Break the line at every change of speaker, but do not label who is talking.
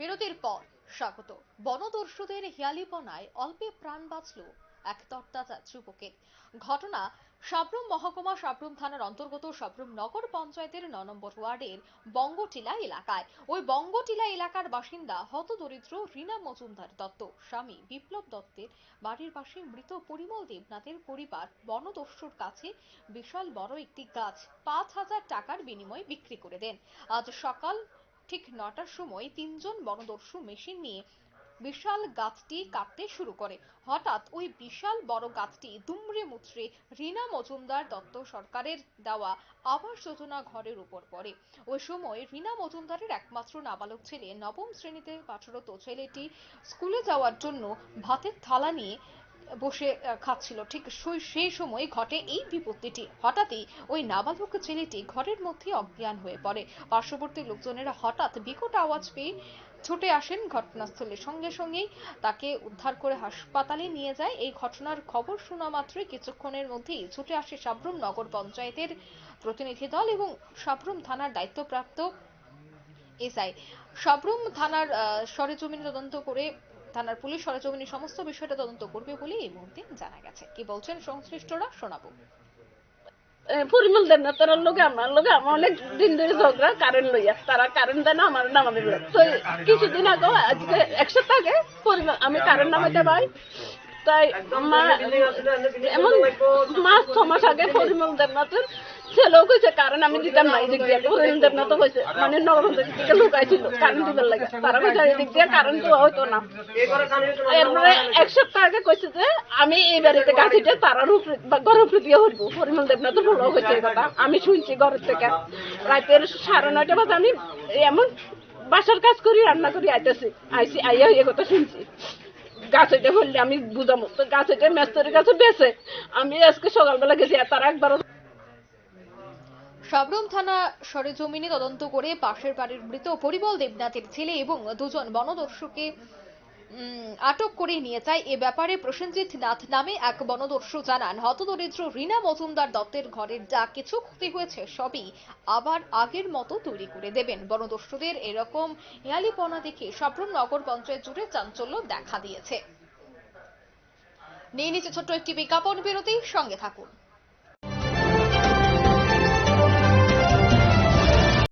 বিরতির পর স্বাগত। বনদস্যুদের হিয়ালিপনায় অল্পে প্রাণ বাঁচল এক তর্তাজা যুবকের ঘটনা সাবরুম মহকুমা সাবরুম থানার অন্তর্গত সাবরুম নগর পঞ্চায়েতের ন নম্বর ওয়ার্ডের বঙ্গটিলা এলাকায়। ওই বঙ্গটিলা এলাকার বাসিন্দা হতদরিদ্র রীনা মজুমদার দত্ত। স্বামী বিপ্লব দত্তের বাড়ির পাশে মৃত পরিমল দেবনাথের পরিবার বনদস্যুর কাছে বিশাল বড় একটি গাছ পাঁচ হাজার টাকার বিনিময়ে বিক্রি করে দেন। আজ সকাল ঠিক নটার সময় তিনজন বনদস্যু মেশিন নিয়ে বিশাল গাছটি কাটতে শুরু করে। হঠাৎ ওই বিশাল বড় গাছটি দুমড়ে মুচড়ে রীনা মজুমদার দত্ত সরকারের দেওয়া আবাস যোজনা ঘরের উপর পড়ে। ওই সময় রীনা মজুমদারের একমাত্র নাবালক ছেলে নবম শ্রেণীতে পাঠরত ছেলেটি স্কুলে যাওয়ার জন্য ভাতের থালা নিয়ে বসে খাচ্ছিল। ঠিক সেই- সময় ঘটে এই বিপত্তিটি। হঠাৎই ওই নাবালক ছেলেটি ঘরের মধ্যে অজ্ঞান হয়ে পড়ে। পার্শ্ববর্তী লোকজনেরা হঠাৎ বিকট আওয়াজ পেয়ে ছুটে আসেন ঘটনাস্থলে। সঙ্গে সঙ্গেই তাকে উদ্ধার করে হাসপাতালে নিয়ে যায়। এই ঘটনার খবর শোনা মাত্রই কিছুক্ষণের মধ্যেই ছুটে আসে সাবরুম নগর পঞ্চায়েতের প্রতিনিধি দল এবং সাবরুম থানার দায়িত্বপ্রাপ্ত এসআই। সাবরুম থানার সরেজমিন তদন্ত করে থানার পুলিশ, সরেজমিনে সমস্ত বিষয়টা তদন্ত করবে বলে এই মুহূর্তে জানা গেছে। কি বলছেন সংশ্লিষ্টরা? শোনাবো।
পরিমল দেন না লোকে আমার লোকে আমার অনেক দিন ধরে ঝগড়া, কারেন্ট লইয়া। তারা কারেন্ট দেয় না, আমার তো কিছুদিন আগে, আজকে এক সপ্তাহ আগে পরিমল, আমি কারেন্ট নামাতে পাই। তাই মা এমন মাস, ছ মাস আগে পরিমল ছেলেও কারণ আমি দিতাম না এদিক দিয়ে। মানে লুকাইছিল কারেন্ট দিবার লাগে। তারা কইছে এদিক দিয়ে দেওয়া হতো না। এরপরে এক সপ্তাহ আগে কইছে যে, আমি এই বাড়িতে তারার উপরে, বা উপরে দিয়ে পরিমল এই কথা। আমি শুনছি ঘরের থেকে। রাতের সাড়ে নয়টা বাজে আমি এমন বাসার কাজ করি, রান্না করি, আইতেছি। আইসি আইয়া এই কথা শুনছি। গাছ এটা হইলে আমি বুঝাবো তো গাছ এটা মেস্তরি গাছে। বেছে আমি আজকে সকালবেলা গেছি তারা একবার
সাবরুম থানা সরেজমিনে তদন্ত করে পাশের বাড়ির মৃত পরিমল দেবনাথের ছেলে এবং দুজন বনদস্যুকে আটক করে নিয়ে যায়। এ ব্যাপারে প্রসেনজিৎ নাথ নামে এক বনদস্যু জানান, হতদরিদ্র রীনা মজুমদার দত্তের ঘরের যা কিছু ক্ষতি হয়েছে, সবই আবার আগের মতো তৈরি করে দেবেন। বনদস্যুদের এরকম হেয়ালিপনা দেখে সাবরুম নগর পঞ্চায়েত জুড়ে চাঞ্চল্য দেখা দিয়েছে। নিয়ে নিচে ছোট্ট একটি বিজ্ঞাপন বিরতি, সঙ্গে থাকুন।